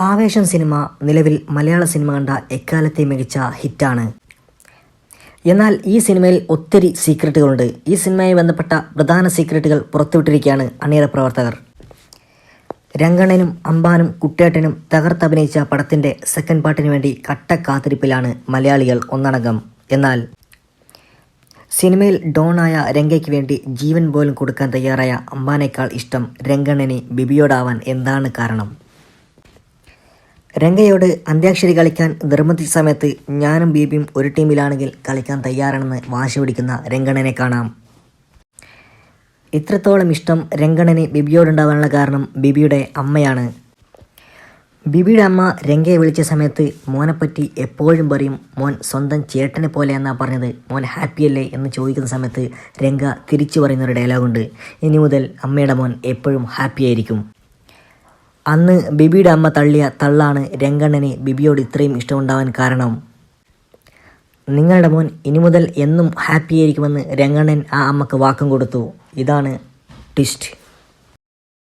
ആവേശം സിനിമ നിലവിൽ മലയാള സിനിമ കണ്ട എക്കാലത്തെ മികച്ച ഹിറ്റാണ്. എന്നാൽ ഈ സിനിമയിൽ ഒത്തിരി സീക്രട്ടുകളുണ്ട്. ഈ സിനിമയുമായി ബന്ധപ്പെട്ട പ്രധാന സീക്രട്ടുകൾ പുറത്തുവിട്ടിരിക്കുകയാണ് അണിയറ പ്രവർത്തകർ. രംഗണനും അമ്പാനും കുട്ടേട്ടനും തകർത്തഭിനയിച്ച പടത്തിന്റെ സെക്കൻഡ് പാർട്ടിന് വേണ്ടി കട്ട കാത്തിരിപ്പിലാണ് മലയാളികൾ ഒന്നടങ്കം. എന്നാൽ സിനിമയിൽ ഡോണായ രംഗയ്ക്ക് വേണ്ടി ജീവൻ പോലും കൊടുക്കാൻ തയ്യാറായ അമ്പാനേക്കാൾ ഇഷ്ടം രംഗണനെ ബിബിയോടാവാൻ എന്താണ് കാരണം? രംഗയോട് അന്ത്യാക്ഷരി കളിക്കാൻ നിർബന്ധിച്ച സമയത്ത് ഞാനും ബീബിയും ഒരു ടീമിലാണെങ്കിൽ കളിക്കാൻ തയ്യാറാണെന്ന് വാശി പിടിക്കുന്ന രംഗണനെ കാണാം. ഇത്രത്തോളം ഇഷ്ടം രംഗണന് ബിബിയോടുണ്ടാവാനുള്ള കാരണം ബിബിയുടെ അമ്മയാണ്. ബിബിയുടെ അമ്മ രംഗയെ വിളിച്ച സമയത്ത് മോനെപ്പറ്റി എപ്പോഴും പറയും മോൻ സ്വന്തം ചേട്ടനെ പോലെ എന്നാ പറഞ്ഞത്. മോൻ ഹാപ്പിയല്ലേ എന്ന് ചോദിക്കുന്ന സമയത്ത് രംഗ തിരിച്ചു പറയുന്നൊരു ഡയലോഗുണ്ട്. ഇനി മുതൽ അമ്മയുടെ മോൻ എപ്പോഴും ഹാപ്പി ആയിരിക്കും. അന്ന് ബിബിയുടെ അമ്മ തള്ളിയ തള്ളാണ് രംഗണ്ണന് ബിബിയോട് ഇത്രയും ഇഷ്ടമുണ്ടാവാൻ കാരണം. നിങ്ങളുടെ മോൻ ഇനി മുതൽ എന്നും ഹാപ്പിയായിരിക്കുമെന്ന് രംഗണ്ണൻ ആ അമ്മയ്ക്ക് വാക്കും കൊടുത്തു. ഇതാണ് ട്വിസ്റ്റ്.